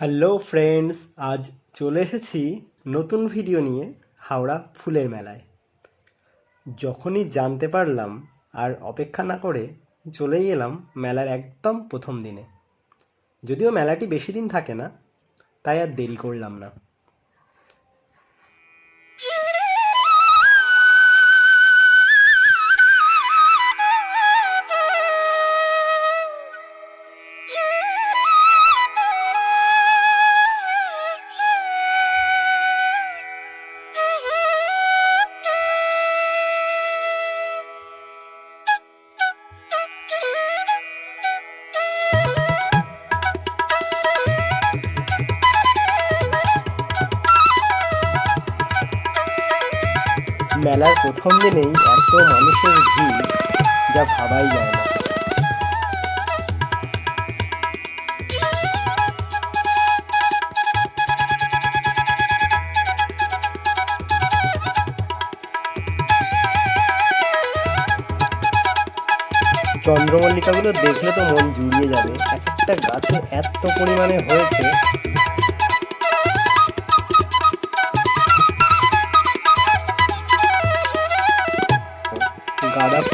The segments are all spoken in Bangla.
হ্যালো ফ্রেন্ডস, আজ চলে এসেছি নতুন ভিডিও নিয়ে হাওড়া ফুলের মেলায়। যখনই জানতে পারলাম আর অপেক্ষা না করে চলেই এলাম মেলার একদম প্রথম দিনে। যদিও মেলাটি বেশি দিন থাকে না, তাই আর দেরি করলাম না। মেলার প্রথম দিনেই এত মানুষের ভিড়, যা ভাবাই যায় না। চন্দ্রমল্লিকাগুলো দেখলে তো মন জুড়িয়ে যাবে এক একটা গাছে এত পরিমাণে হয়েছে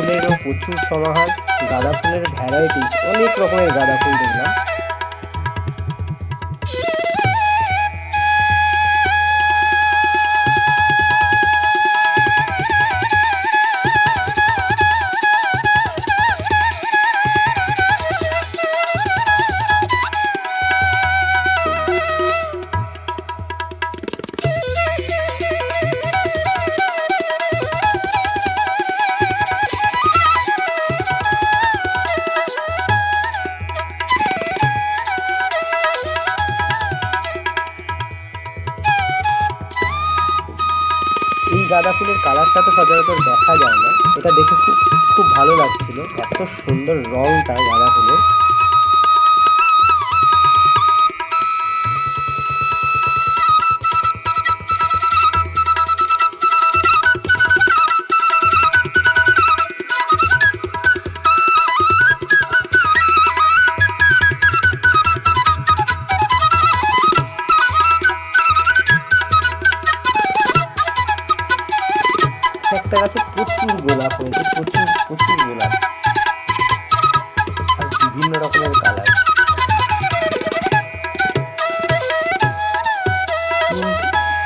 ফুলেরও প্রচুর সমাহার গাঁদা ফুলের ভ্যারাইটিস অনেক রকমের গাঁদা ফুল দেখলাম। গাঁদা ফুলের কালারটা তো সচরাচর দেখা যায় না। এটা দেখে খুব খুব ভালো লাগছিল। এত সুন্দর রংটা গাঁদা ফুলের। বিভিন্ন রকমের কালার।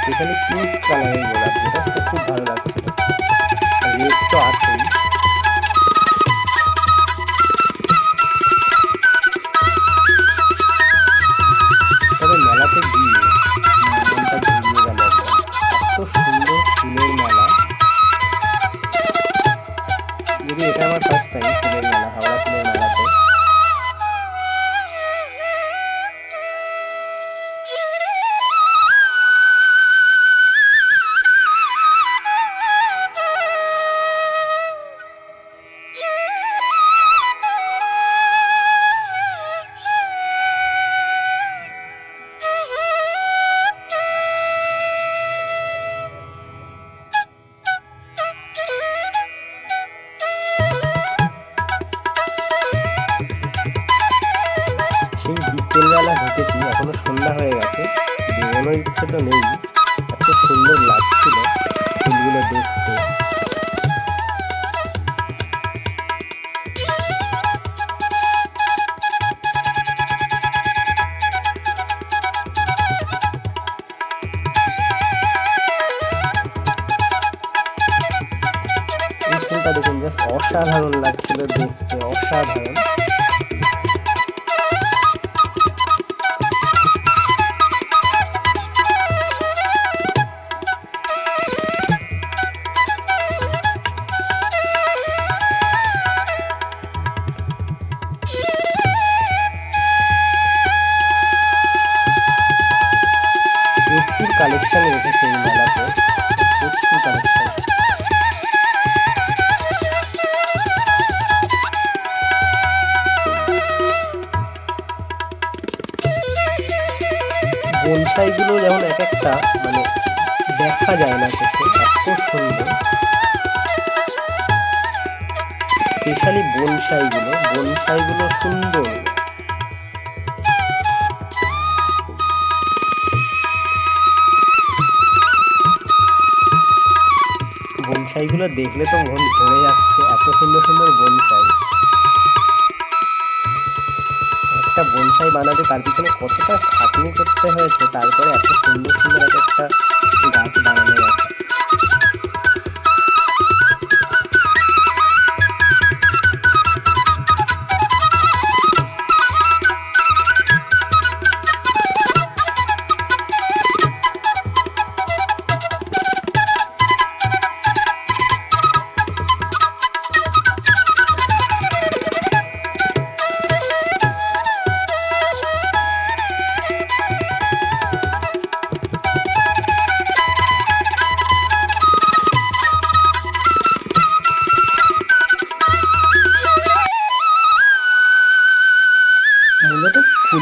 স্পেশালি পিঙ্ক কালারের গোলাপ যেটা খুব ভালো লাগছিল রেড তো আছেই। বিকেলবেলা ঢুকেছি এখনও সন্ধ্যা হয়ে গেছে, বেরোনোর ইচ্ছে তো নেই, এত সুন্দর লাগছিল ফুলগুলো দেখতে। অসাধারণ লাগছিল দেখতে, অসাধারণ। রঙটা মানে দেখা যায় না চোখে এত সুন্দর। স্পেশালি বনসাইগুলো বনসাইগুলো সুন্দর। বনসাইগুলো দেখলে তো মন ভরে যাচ্ছে, এত সুন্দর সুন্দর বনসাই। বনসাই বানাতে তার পিছনে কতটা খাটনি করতে হয়েছে, তারপরে এত সুন্দর সুন্দর এক একটা গাছ বানানো গেছে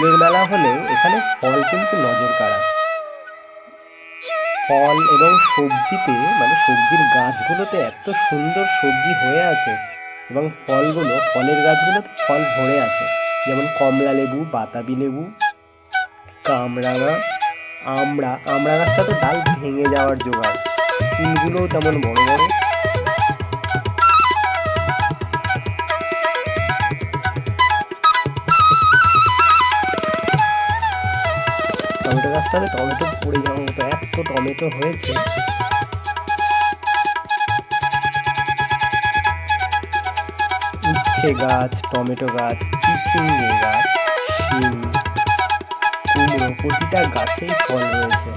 ফুলের মেলা হলেও এখানে ফল কিন্তু নজর কাড়া। ফল এবং সবজিতে মানে সবজির গাছগুলোতে এত সুন্দর সবজি হয়ে আছে এবং ফলগুলো, ফলের গাছগুলোতে ফল ভরে আছে। যেমন কমলা লেবু, বাতাবি লেবু কামরাঙা আমড়া আমড়া গাছটা তো ডাল ভেঙে যাওয়ার জোগাড়। ফুলগুলোও তেমন বড় বড়। গাছটাতে টমেটো পড়ে যাওয়ার মতো এত টমেটো হয়েছে। উচ্ছে গাছ, টমেটো গাছ চিচিঙ্গে গাছ, শিম, কুমড়ো, প্রতিটা গাছেই ফল রয়েছে।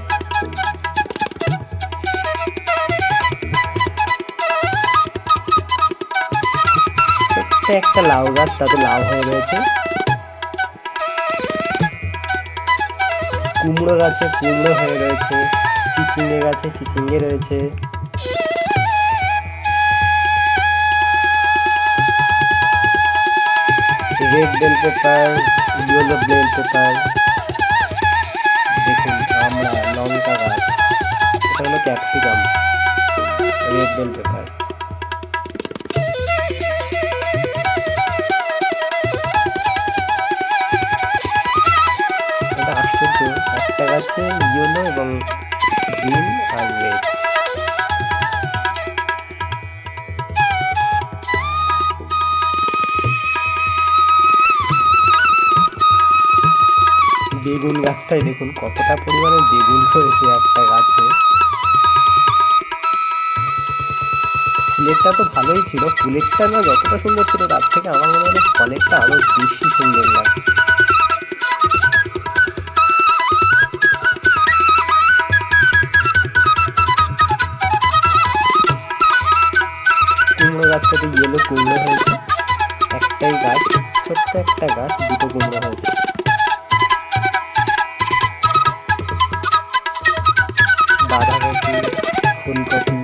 একটা লাউ গাছ তাতে লাউ হয়ে রয়েছে। কুমড়ো গাছে কুমড়ো হয়ে রয়েছে, চিচিঙ্গে গাছে চিচিঙ্গে রয়েছে। Red bell pepper yellow bell pepper দেখুন আমরা লঙ্কা গাছ, এটা হলো ক্যাপসিকাম রেড বেল পেপার গাছে ইয়েলো এবং গ্রিন আর রেড। বেগুন গাছটাই দেখুন, কতটা পরিমাণে বেগুন হয়েছে একটা গাছে। ফুলেরটা তো ভালোই ছিল, ফুলেরটা না যতটা সুন্দর ছিল তার থেকে আমার মনে হয় ফলেরটা আরও বেশি সুন্দর লাগছে। গাছটাতে ইয়েলো কুমড়ো হয়েছে। একটাই গাছ ছোট্ট একটা গাছ দুটো কুমড়ো হয়েছে। বাঁধাকপি ফুলকপি